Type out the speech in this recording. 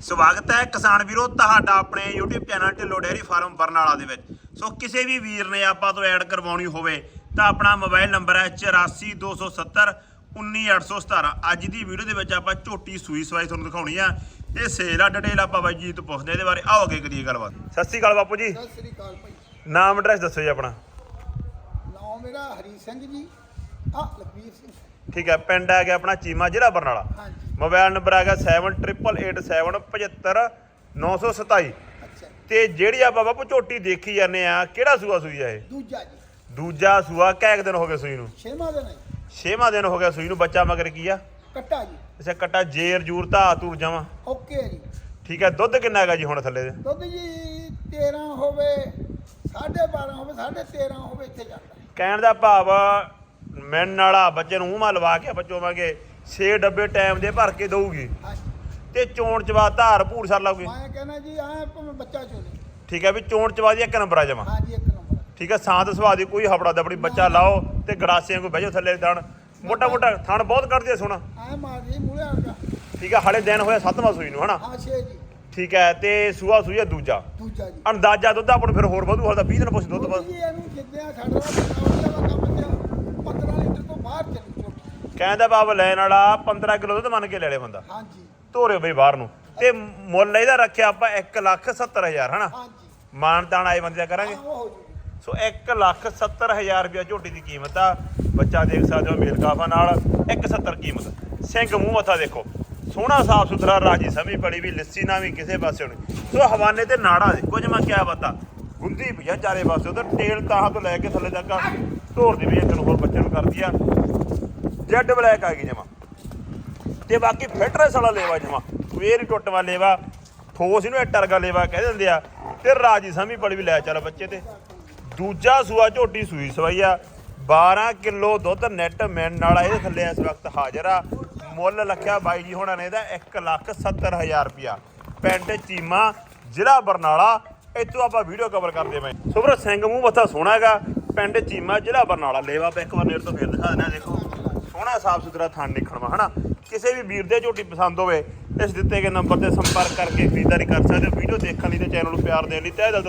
ਸਵਾਗਤ ਹੈ ਕਿਸਾਨ ਵੀਰੋ ਤੁਹਾਡਾ ਆਪਣੇ YouTube channel Dhillon dairy farm Barnala ਦੇ ਵਿੱਚ। ਸੋ ਕਿਸੇ ਵੀ ਵੀਰ ਨੇ ਆਪਾਂ ਤੋਂ ਐਡ ਕਰਵਾਉਣੀ ਹੋਵੇ ਤਾਂ ਆਪਣਾ ਮੋਬਾਈਲ ਨੰਬਰ ਹੈ 8427 19817 ਅੱਜ ਦੀ ਵੀਡੀਓ ਦੇ ਵਿੱਚ ਆਪਾਂ ਝੋਟੀ ਸੂਈ ਸਵਾਈ ਤੁਹਾਨੂੰ ਦਿਖਾਉਣੀ ਆ ਇਹ ਸੇਲ ਆ ਡਿਟੇਲ ਆਪਾਂ ਬਾਈ ਜੀ ਤੋਂ ਪੁੱਛਦੇ ਇਹਦੇ ਬਾਰੇ। ਆਓ ਅੱਗੇ ਕਰੀਏ ਗੱਲਬਾਤ। ਸਤਿ ਸ਼੍ਰੀ ਅਕਾਲ ਬਾਪੂ ਜੀ। ਸਤਿ ਸ੍ਰੀ ਅਕਾਲ ਭਾਈ। ਨਾਮ ਐਡਰੈਸ ਦੱਸੋ ਜੀ ਆਪਣਾ। ਨਾਮ ਮੇਰਾ ਹਰੀ ਸਿੰਘ ਜੀ। ਆ ਲਖਵੀਰ ਸਿੰਘ। ਠੀਕ ਹੈ ਪਿੰਡ ਆ ਗਿਆ ਆਪਣਾ ਚੀਮਾ ਜ਼ਿਲ੍ਹਾ ਬਰਨਾਲਾ। ਹਾਂਜੀ। ਮੋਬਾਈਲ ਨੰਬਰ ਹੈਗਾ 7887755927 ਅੱਛਾ। ਤੇ ਜਿਹੜੀ ਆਪਾਂ ਬਾਪੂ ਝੋਟੀ ਦੇਖੀ ਜਾਂਦੇ ਆ ਕਿਹੜਾ ਸੂਆ ਸੂਈ ਆ ਇਹ? ਦੂਜਾ ਜੀ। ਦੂਜਾ ਸੂਆ ਕੈਕ ਦਿਨ ਹੋ ਗਏ ਸੂਈ ਨੂੰ? ਛੇਵਾਂ ਦਿਨ ਹੈ। ਛੇਵਾਂ ਦਿਨ ਹੋ ਗਿਆ ਸੂਈ ਨੂੰ ਬੱਚਾ ਮਗਰ ਕੀ ਆ? ਕੱਟਾ ਜੀ। ਅੱਛਾ ਕੱਟਾ ਜੇਰ ਜੂਰ ਧਾ ਤੂਰ ਜਾਵਾਂ ਓਕੇ ਜੀ। ਠੀਕ ਹੈ ਦੁੱਧ ਕਿੰਨਾ ਹੈਗਾ ਜੀ ਹੁਣ ਥੱਲੇ ਦੇ? ਦੁੱਧ ਜੀ 13 ਹੋਵੇ 12.5 ਹੋਵੇ 13.5 ਹੋਵੇ ਇੱਥੇ ਜਾਂਦਾ। ਕਹਿਣ ਦਾ ਭਾਵ ਮੈਨ ਵਾਲਾ ਬੱਚੇ ਨੂੰ ਮੂੰਹ ਮਾ ਲਵਾ ਕੇ ਆਪਾਂ ਚੋਵਾਂਗੇ। 6 ਡੱਬੇ ਟਾਈਮ ਦੇ ਭਰ ਕੇ ਦਊਗੀ। ਤੇ ਚੋਣ ਚਵਾ ਧਾਰ ਭੂਰ ਸਰ ਲਾਉਗੀ ਮੈਂ ਕਹਿੰਦਾ ਜੀ ਭਾਵੇਂ ਬੱਚਾ ਚੋਲੇ ਠੀਕ ਹੈ ਵੀ ਚੋਣ ਚਵਾ ਦੀ ਇੱਕ ਨੰਬਰ ਆ ਜਾਵਾਂ ਹਾਂਜੀ ਇੱਕ ਨੰਬਰ ਠੀਕ ਹੈ ਸਾਂਤ ਸੁਭਾਅ ਦੀ ਕੋਈ ਹਫੜਾ ਦਬੜੀ ਬੱਚਾ ਲਾਓ ਤੇ ਗੜਾਸਿਆਂ ਕੋਈ ਬਹਿ ਜਾਓ ਥੱਲੇ ਥਣ। ਮੋਟਾ ਮੋਟਾ ਥਣ ਬਹੁਤ ਕੱਢਦੇ ਆ ਸੋਹਣਾ। ਆਏ ਮਾਰ ਜੀ ਮੂਲੇ ਆਗਾ ਠੀਕ ਹੈ ਹਲੇ ਦਿਨ ਹੋਇਆ ਸੱਤਵਾਂ ਸੂਈ ਨੂੰ ਹਨਾ? ਹਾਂ ਛੇ ਜੀ। ਠੀਕ ਹੈ ਤੇ ਸੂਆ ਸੂਈ ਆ ਦੂਜਾ। ਦੂਜਾ ਜੀ। ਅੰਦਾਜ਼ਾ ਦੁੱਧ ਆਪਾਂ ਨੂੰ ਫਿਰ ਹੋਰ ਵਧੂ ਹਾਲ ਤਾਂ 20 ਦਿਨ ਪੁੱਛ ਦੁੱਧ ਬਸ। ਇਹਨੂੰ ਜਿੱਦਿਆਂ ਛੱਡ ਰਿਹਾ ਬਣਾਉਣ ਦਾ ਕੰਮ ਤੇ 15 ਲੀਟਰ ਤੋਂ ਬਾਹਰ ਚੱਲੀ ਝੋਟੀ ਕਹਿੰਦਾ ਬਾਬ ਲੈਣ ਵਾਲਾ 15 ਕਿਲੋ ਦੁੱਧ ਮੰਨ ਕੇ ਲੈ ਲੈ ਬੰਦਾ। ਹਾਂਜੀ। ਧੋਰੇ ਬਈ ਬਾਹਰ ਨੂੰ। ਤੇ ਮੁੱਲ ਇਹਦਾ ਰੱਖਿਆ ਆਪਾਂ 1 ਲੱਖ 70 ਹਜ਼ਾਰ ਹਨਾ? ਹਾਂਜੀ। ਮਾਨ ਤਾਣ ਆਏ ਬੰਦੇ ਦਾ ਕਰਾਂਗੇ। ਹੋ ਸੋ 1 ਲੱਖ 70 ਹਜ਼ਾਰ ਰੁਪਇਆ ਝੋਟੀ ਦੀ ਕੀਮਤ ਆ। ਬੱਚਾ ਦੇਖ ਸਕਦੇ ਹੋ ਮੇਲ ਕਾਫਾ ਨਾਲ। 170 ਕੀਮਤ। ਸਿੰਘ ਮੂੰਹ ਮੱਥਾ ਦੇਖੋ। ਸੋਹਣਾ ਸਾਫ਼ ਸੁਥਰਾ ਰਾਜੀ ਸਮੀ ਪੜੀ ਵੀ ਲੱਸੀ ਨਾ ਵੀ ਕਿਸੇ ਪਾਸੇ ਨਹੀਂ ਸੋ ਹਵਾਨੇ ਤੇ ਨਾੜਾ ਦੇਖੋ ਜਮਾ ਕਿਆ ਬਤਾ। ਗੁੰਦੀ ਪਈਆ ਚਾਰੇ ਪਾਸੇ ਉਧਰ ਟੇਲ ਤਾਹਾਂ ਤੋਂ ਲੈ ਕੇ ਥੱਲੇ ਤੱਕ ਧੋਰ ਦੀ ਵੀ ਇੱਕ ਨੂੰ ਹੋਰ ਬੱਚੇ ਨੂੰ ਕਰਦੀ ਆ। ਜੈਡ ਬਲੈਕ ਆ ਗਈ ਜਮਾ। ਤੇ ਬਾਕੀ ਫਿਟਨੈਸ ਵਾਲਾ ਲੇਵਾ ਜਮਾ। ਫੇਰ ਹੀ ਟੁੱਟਵਾ ਲੇਵਾ, ਠੋਸ ਇਹਨੂੰ ਇੱਟ ਵਰਗਾ ਲੇਵਾ ਕਹਿ ਦਿੰਦੇ ਆ। ਤੇ ਰਾਜੀ ਸਮੀ ਪੜੀ ਵੀ ਲੈ ਚੱਲ ਬੱਚੇ ਤੇ। ਦੂਜਾ ਸੂਆ ਝੋਟੀ ਸੂਈ ਸਵਾਈ ਆ। 12 ਕਿਲੋ ਦੁੱਧ ਨੈਟ ਮੈਨ ਵਾਲਾ ਇਹਦੇ ਥੱਲੇ ਇਸ ਵਕਤ ਹਾਜ਼ਰ ਆ। ਮੁੱਲ ਲੱਖਿਆ ਬਾਈ ਜੀ ਹੋਣਾ ਨੇ ਇਹਦਾ 1 ਲੱਖ 70 ਹਜ਼ਾਰ ਰੁਪਿਆ ਪਿੰਡ ਚੀਮਾ, ਜ਼ਿਲ੍ਹਾ ਬਰਨਾਲਾ। ਇੱਥੋਂ ਆਪਾਂ ਵੀਡੀਓ ਕਵਰ ਕਰਦੇ ਮੈਂ ਸੁਬਰ ਸਿੰਘ ਮੂੰਹ ਮੱਥਾ ਸੋਹਣਾ ਹੈਗਾ। ਪਿੰਡ ਚੀਮਾ, ਜ਼ਿਲ੍ਹਾ ਬਰਨਾਲਾ। ਲੇਵਾ ਆਪਾਂ ਇੱਕ ਵਾਰ ਨੇੜ ਤੋਂ ਫੇਰ ਦਿਖਾ ਦੇਣਾ ਦੇਖੋ। ਸੋਹਣਾ ਸਾਫ਼ ਸੁਥਰਾ ਥਣ ਨਿਖਣਵਾ ਹਨਾ? ਕਿਸੇ ਵੀ ਵੀਰ ਦੇ ਝੋਟੀ ਪਸੰਦ ਹੋਵੇ, ਇਸ ਦਿੱਤੇ ਗਏ ਨੰਬਰ ਤੇ ਸੰਪਰਕ ਕਰਕੇ ਖਰੀਦਦਾਰੀ ਕਰ ਸਕਦੇ ਹੋ। ਵੀਡੀਓ ਦੇਖਣ ਲਈ ਤੇ ਚੈਨਲ ਨੂੰ ਪਿਆਰ ਦੇਣ ਲਈ ਤਹਿ ਦਿਲ